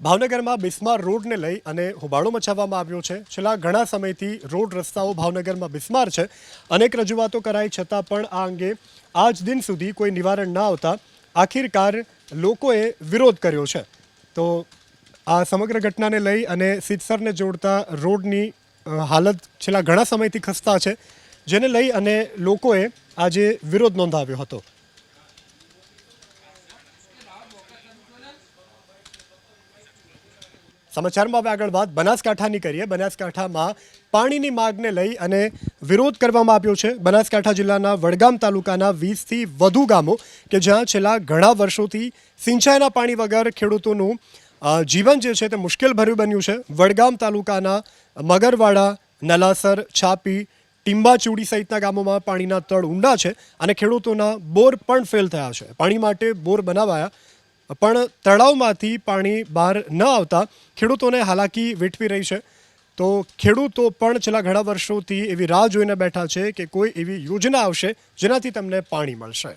ભાવનગરમાં બિસ્માર રોડને લઈ અને હોબાળો મચાવવામાં આવ્યો છે. છેલ્લા ઘણા સમયથી રોડ રસ્તાઓ ભાવનગરમાં બિસ્માર છે. અનેક રજૂઆતો કરાઈ છતાં પણ આ અંગે આજ દિન સુધી કોઈ નિવારણ ના આવતા આખિરકાર લોકોએ વિરોધ કર્યો છે. તો આ સમગ્ર ઘટનાને લઈ અને સિત્સરને જોડતા રોડની હાલત છેલ્લા ઘણા સમયથી ખસ્તા છે. જેને લઈ અને લોકોએ આજે વિરોધ નોંધાવ્યો હતો. સમાચારમાં હવે આગળ વાત. બનાસકાંઠાની કરીએ. બનાસકાંઠામાં પાણીની માગને લઈ અને વિરોધ કરવામાં આવ્યો છે. બનાસકાંઠા જિલ્લાના વડગામ તાલુકાના વીસથી વધુ ગામો કે જ્યાં છેલ્લા ઘણા વર્ષોથી સિંચાઈના પાણી વગર ખેડૂતોનું જીવન જે છે તે મુશ્કેલભર્યું બન્યું છે. વડગામ તાલુકાના મગરવાડા, નલાસર, છાપી, ટીંબાચૂડી સહિતના ગામોમાં પાણીના તળ ઊંડા છે અને ખેડૂતોના બોર પણ ફેલ થયા છે. પાણી માટે બોર બનાવાયા પણ તળાવમાંથી પાણી બહાર ન આવતા ખેડૂતોને હાલાકી વેઠવી રહી છે. તો ખેડૂતો પણ છેલ્લા ઘણા વર્ષોથી એવી રાહ જોઈને બેઠા છે કે કોઈ એવી યોજના આવશે જેનાથી તેમને પાણી મળશે.